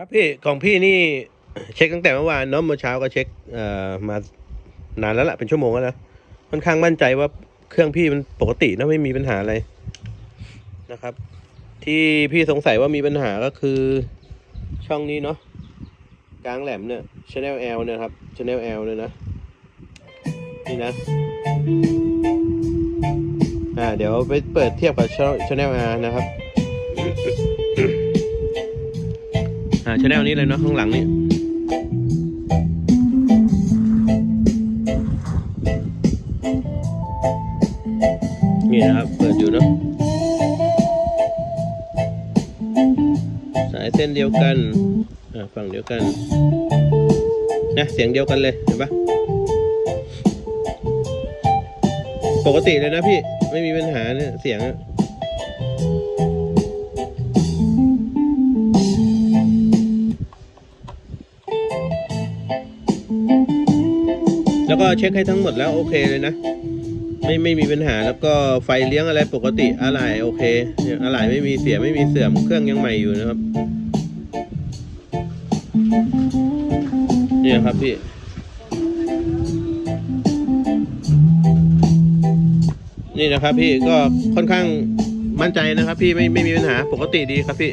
ครับพี่ของพี่นี่เช็คตั้งแต่เมื่อวานเนาะเมื่อเช้าก็เช็คเอ่อมานานแล้วล่ะเป็นชั่วโมงแล้วนะค่อนข้างมั่นใจว่าเครื่องพี่มันปกตินะไม่มีปัญหาอะไรนะครับ ที่พี่สงสัยว่ามีปัญหาก็คือช่องนี้เนาะกลางแหลมเนี่ย channel L เนี่ยครับ channel L เนี่ยนะนี่นะอ่าเดี๋ยวไปเปิดเทียบกับ channel R นะครับ ชแนลนี้เลยเนาะข้างหลังนี่นี่นะครับ เปิดอยู่เนาะสายเส้นเดียวกันอ่าฝั่งเดียวกันนะเสียงเดียวกันเลยเห็นปะปกติเลยนะพี่ ไม่มีปัญหาเนี่ยเสียงอะ แล้วก็เช็คให้ทั้งหมดแล้วโอเคเลยนะ ไม่ไม่มีปัญหาแล้วก็ไฟเลี้ยงอะไรปกติอะไรโอเคอะไรไม่มีเสียไม่มีเสื่อมเครื่องยังใหม่อยู่นะครับเนี่ยครับพี่นี่นะครับพี่ก็ค่อนข้างมั่นใจนะครับพี่ไม่ไม่มีปัญหาปกติดีครับพี่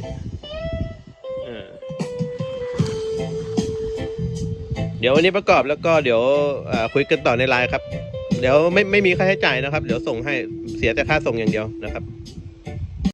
ดี๋ยววันนี้ประกอบแล้วก็เดี๋ยวคุยกันต่อในไลน์ครับ เดี๋ยวไม่ไม่มีค่าใช้จ่ายนะครับ เดี๋ยวส่งให้เสียแต่ค่าส่งอย่างเดียวนะครับ